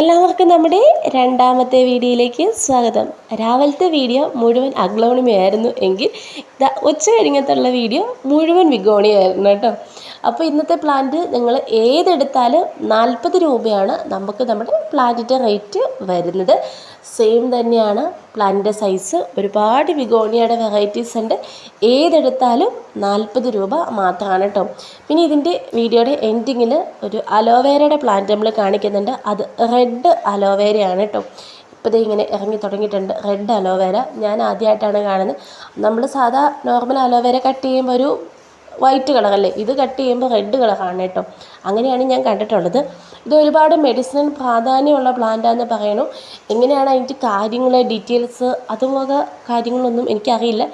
എല്ലാവർക്കും നമ്മുടെ രണ്ടാമത്തെ വീഡിയോയിലേക്ക് സ്വാഗതം. രാവിലത്തെ വീഡിയോ മുഴുവൻ അഗ്ലോണിമയായിരുന്നു എങ്കിൽ ഉച്ച കഴിഞ്ഞത്തുള്ള വീഡിയോ മുഴുവൻ വിഗോണിയായിരുന്നു കേട്ടോ. അപ്പോൾ ഇന്നത്തെ പ്ലാന്റ് നിങ്ങൾ ഏതെടുത്താലും നാൽപ്പത് രൂപയാണ് നമുക്ക് നമ്മുടെ പ്ലാന്റിന്റെ റേറ്റ് വരുന്നത്. സെയിം തന്നെയാണ് പ്ലാന്റിന്റെ സൈസ് ഒരുപാട് വിഗോണിയയുടെ വെറൈറ്റീസ് ഉണ്ട്. ഏതെടുത്താലും നാൽപ്പത് രൂപ മാത്രമാണ് കേട്ടോ. പിന്നെ ഇതിന്റെ വീഡിയോയുടെ എൻഡിങ്ങിൽ ഒരു അലോവേരയുടെ പ്ലാന്റ് നമ്മൾ കാണിക്കുന്നുണ്ട്. അത് റെഡ് അലോവേരയാണ് കേട്ടോ. ഇപ്പോൾ ഇങ്ങനെ ഇറങ്ങി തുടങ്ങിയിട്ടുണ്ട്. Red aloe vera. ഞാൻ ആദ്യമായിട്ടാണ് കാണുന്നത്. നമ്മൾ സാധാ നോർമൽ അലോവേര കട്ട് ചെയ്യുമ്പോൾ ഒരു വൈറ്റ് കളറല്ലേ ഇത് കട്ട് ചെയ്യുമ്പോൾ റെഡ് കളറാണ് കേട്ടോ അങ്ങനെയാണ് ഞാൻ കണ്ടിട്ടുള്ളത്. ഇത് ഒരുപാട് മെഡിസിനൽ പ്രാധാന്യമുള്ള പ്ലാന്റാന്ന് പറയണു. എങ്ങനെയാണ് അതിന്റെ കാര്യങ്ങൾ ഡീറ്റെയിൽസ് അതുപോലെ കാര്യങ്ങളൊന്നും എനിക്കറിയില്ല.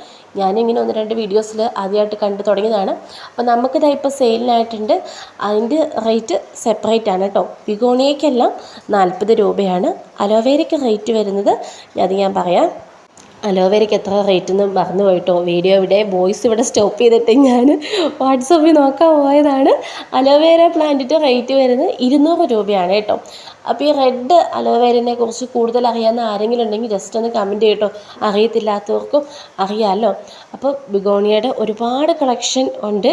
ഞാനിങ്ങനെ ഒന്ന് രണ്ട് വീഡിയോസിൽ ആദ്യമായിട്ട് കണ്ടു തുടങ്ങിയതാണ്. അപ്പോൾ നമുക്കിതാ ഇപ്പോൾ സെയിലിനായിട്ടുണ്ട് അതിന്റെ റേറ്റ് സെപ്പറേറ്റ് ആണ് കേട്ടോ വിഗോണിയയ്ക്കെല്ലാം നാൽപ്പത് രൂപയാണ്. അലോവേരയ്ക്ക് റേറ്റ് വരുന്നത് അത് ഞാൻ പറയാം. അലോവേരയ്ക്ക് എത്ര റേറ്റ് എന്ന് മറന്നു പോയിട്ടോ. വീഡിയോ ഇവിടെ വോയിസ് ഇവിടെ സ്റ്റോപ്പ് ചെയ്തിട്ട് ഞാൻ വാട്സപ്പിൽ നോക്കാൻ പോയതാണ്. അലോവേര പ്ലാന്റിന്റെ റേറ്റ് വരുന്നത് ഇരുന്നൂറ് രൂപയാണ് കേട്ടോ. അപ്പോൾ ഈ റെഡ് അലോവേരനെ കുറിച്ച് കൂടുതൽ അറിയാവുന്ന ആരെങ്കിലും ഉണ്ടെങ്കിൽ ജസ്റ്റ് ഒന്ന് കമന്റ് ചെയ്യട്ടോ അറിയത്തില്ലാത്തവർക്കും അറിയാമല്ലോ അപ്പോൾ ബിഗോണിയയുടെ ഒരുപാട് കളക്ഷൻ ഉണ്ട്.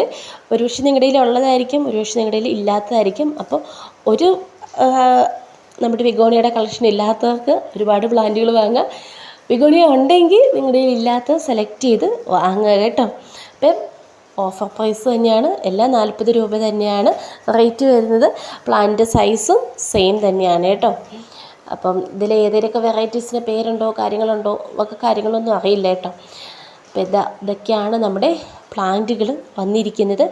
ഒരുപക്ഷെ നിങ്ങളുടെ കയ്യിൽ ഉള്ളതായിരിക്കും ഒരുപക്ഷെ നിങ്ങളുടെ കയ്യിൽ ഇല്ലാത്തതായിരിക്കും. അപ്പോൾ ഒരു നമ്മുടെ ബിഗോണിയയുടെ കളക്ഷൻ ഇല്ലാത്തവർക്ക് ഒരുപാട് പ്ലാന്റുകൾ വാങ്ങാം. ബിഗോണിയ ഉണ്ടെങ്കിൽ നിങ്ങളുടെ ഇല്ലാത്ത സെലക്ട് ചെയ്ത് വാങ്ങുക കേട്ടോ. അപ്പം ഓഫർ പ്രൈസ് തന്നെയാണ്. എല്ലാം നാൽപ്പത് രൂപ തന്നെയാണ് റേറ്റ് വരുന്നത്. പ്ലാന്റ് സൈസും സെയിം തന്നെയാണ് കേട്ടോ. അപ്പം ഇതിൽ ഏതെങ്കിലുമൊക്കെ വെറൈറ്റീസിന്റെ പേരുണ്ടോ കാര്യങ്ങളുണ്ടോ ഒക്കെ കാര്യങ്ങളൊന്നും അറിയില്ല കേട്ടോ. അപ്പോൾ ഇതാ ഇതൊക്കെയാണ് നമ്മുടെ പ്ലാന്റുകൾ വന്നിരിക്കുന്നത്.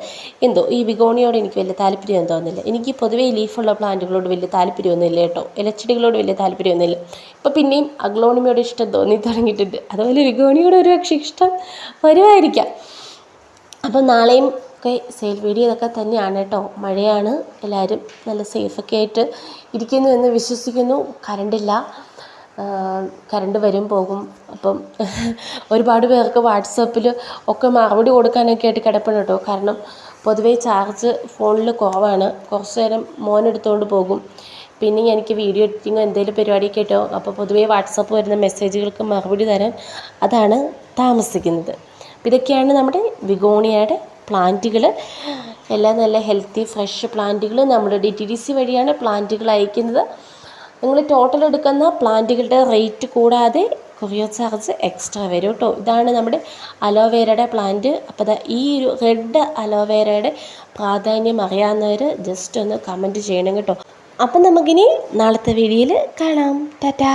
എന്തോ ഈ ബിഗോണിയോട് എനിക്ക് വലിയ താല്പര്യം തോന്നുന്നില്ല. എനിക്ക് പൊതുവേ ലീഫുള്ള പ്ലാന്റുകളോട് വലിയ താല്പര്യമൊന്നുമില്ല കേട്ടോ. ഇലച്ചെടികളോട് വലിയ താല്പര്യമൊന്നുമില്ല. ഇപ്പോൾ പിന്നെയും അഗ്ലോണിമയോട് ഇഷ്ടം തോന്നി തുടങ്ങിയിട്ടുണ്ട്. അതുപോലെ ബിഗോണിയോട് ഒരു പക്ഷേ ഇഷ്ടം വരുമായിരിക്കാം. അപ്പം നാളെയും ഒക്കെ സെയിൽ വീഡിയോ ഇതൊക്കെ തന്നെയാണ് കേട്ടോ. മഴയാണ്. എല്ലാവരും നല്ല സേഫൊക്കെ ആയിട്ട് ഇരിക്കുന്നു എന്ന് വിശ്വസിക്കുന്നു. കറണ്ടില്ല കറണ്ട് വരും പോകും. അപ്പം ഒരുപാട് പേർക്ക് വാട്സപ്പിൽ ഒക്കെ മറുപടി കൊടുക്കാനൊക്കെ ആയിട്ട് കിടപ്പുണ്ട് കേട്ടോ. കാരണം പൊതുവേ ചാർജ് ഫോണിൽ കുറവാണ്. കുറച്ച് നേരം മോൻ എടുത്തുകൊണ്ട് പോകും. പിന്നെ എനിക്ക് വീഡിയോ എഡിറ്റിങ്ങോ എന്തെങ്കിലും പരിപാടിയൊക്കെ കേട്ടോ അപ്പോൾ പൊതുവേ വാട്സപ്പ് വരുന്ന മെസ്സേജുകൾക്ക് മറുപടി തരാൻ അതാണ് താമസിക്കുന്നത്. ഇതൊക്കെയാണ് നമ്മുടെ വിഗോണിയയുടെ പ്ലാന്റുകൾ എല്ലാം നല്ല ഹെൽത്തി ഫ്രഷ് പ്ലാന്റുകൾ നമ്മുടെ ഡി ടി ഡി സി വഴിയാണ് പ്ലാന്റുകൾ അയക്കുന്നത്. നിങ്ങൾ ടോട്ടൽ എടുക്കുന്ന പ്ലാന്റുകളുടെ റേറ്റ് കൂടാതെ കൊറിയർ ചാർജ് എക്സ്ട്രാ വരും കേട്ടോ ഇതാണ് നമ്മുടെ അലോവേരയുടെ പ്ലാന്റ് അപ്പോൾ ഈ ഒരു റെഡ് അലോവേരയുടെ പ്രാധാന്യം അറിയാവുന്നവർ ജസ്റ്റ് ഒന്ന് കമന്റ് ചെയ്യണം കേട്ടോ അപ്പം നമുക്കിനി നാളത്തെ വീഡിയോയിൽ കാണാം. ടാറ്റാ!